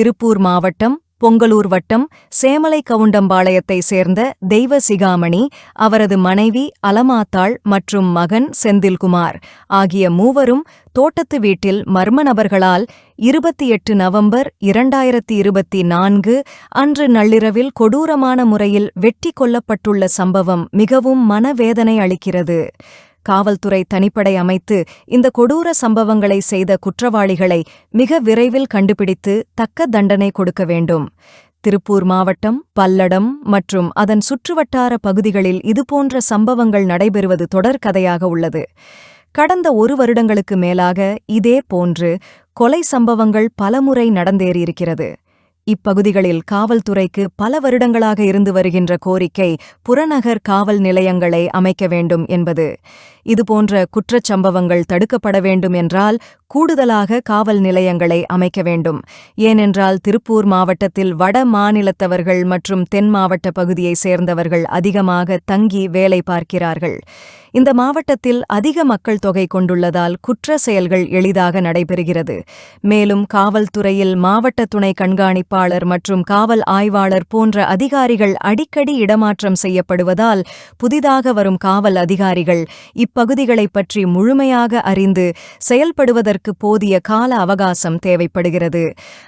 திருப்பூர் மாவட்டம் பொங்கலூர் வட்டம் சேமலை கவுண்டம்பாளையத்தை சேர்ந்த தெய்வ சிகாமணி அவரது மனைவி அலமாத்தாள் மற்றும் மகன் செந்தில்குமார் ஆகிய மூவரும் தோட்டத்து வீட்டில் மர்ம நபர்களால் இருபத்தி எட்டு நவம்பர் இரண்டாயிரத்தி இருபத்தி நான்கு அன்று நள்ளிரவில் கொடூரமான முறையில் வெட்டி கொல்லப்பட்டுள்ள சம்பவம் மிகவும் மனவேதனை அளிக்கிறது. காவல்துறை தனிப்படை அமைத்து இந்த கொடூர சம்பவங்களை செய்த குற்றவாளிகளை மிக விரைவில் கண்டுபிடித்து தக்க தண்டனை கொடுக்க வேண்டும். திருப்பூர் மாவட்டம் பல்லடம் மற்றும் அதன் சுற்றுவட்டார பகுதிகளில் இதுபோன்ற சம்பவங்கள் நடைபெறுவது தொடர்கதையாக உள்ளது. கடந்த ஒரு வருடங்களுக்கு மேலாக இதே போன்று கொலை சம்பவங்கள் பலமுறை நடந்தேறியிருக்கிறது. இப்பகுதிகளில் காவல்துறைக்கு பல வருடங்களாக இருந்து வருகின்ற கோரிக்கை புறநகர் காவல் நிலையங்களை அமைக்க வேண்டும் என்பது. இதுபோன்ற குற்றச்சம்பவங்கள் தடுக்கப்பட வேண்டும் என்றால் கூடுதலாக காவல் நிலையங்களை அமைக்க வேண்டும். ஏனென்றால் திருப்பூர் மாவட்டத்தில் வட மாநிலத்தவர்கள் மற்றும் தென் மாவட்ட பகுதியைச் சேர்ந்தவர்கள் அதிகமாக தங்கி வேலை பார்க்கிறார்கள். இந்த மாவட்டத்தில் அதிக மக்கள் தொகை கொண்டுள்ளதால் குற்ற செயல்கள் எளிதாக நடைபெறுகிறது. மேலும் காவல்துறையில் மாவட்ட துணை கண்காணிப்பாளர் மற்றும் காவல் ஆய்வாளர் போன்ற அதிகாரிகள் அடிக்கடி இடமாற்றம் செய்யப்படுவதால் புதிதாக வரும் காவல் அதிகாரிகள் இப்பகுதிகளைப் பற்றி முழுமையாக அறிந்து செயல்படுவதற்கு போதிய கால அவகாசம் தேவைப்படுகிறது.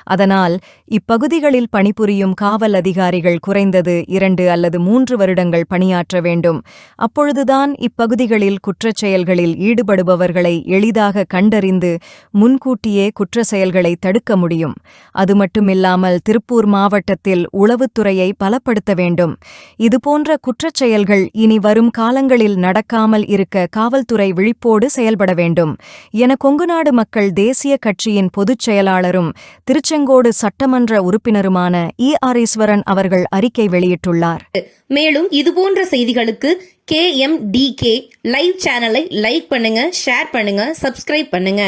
அதனால் இப்பகுதிகளில் பணிபுரியும் காவல் அதிகாரிகள் குறைந்தது இரண்டு அல்லது மூன்று வருடங்கள் பணியாற்ற வேண்டும். அப்பொழுதுதான் இப்பகுதிகளில் குற்றச் செயல்களில் ஈடுபடுபவர்களை எளிதாக கண்டறிந்து முன்கூட்டியே குற்ற செயல்களை தடுக்க முடியும். அது மட்டுமில்லாமல் திருப்பூர் மாவட்டத்தில் உளவுத்துறையை பலப்படுத்த வேண்டும். இதுபோன்ற குற்றச் செயல்கள் இனி வரும் காலங்களில் நடக்காமல் இருக்க காவல்துறை விழிப்போடு செயல்பட வேண்டும் என கொங்குநாடு மக்கள் தேசிய கட்சியின் பொதுச் செயலாளரும் திருச்செங்கோடு சட்டமன்ற உறுப்பினருமான இ. ஆர். ஈஸ்வரன் அவர்கள் அறிக்கை வெளியிட்டுள்ளார். மேலும் இதுபோன்ற செய்திகளுக்கு K. M. D. K. Live சேனலை லைக் பண்ணுங்க ஷேர் பண்ணுங்க சப்ஸ்கிரைப் பண்ணுங்க.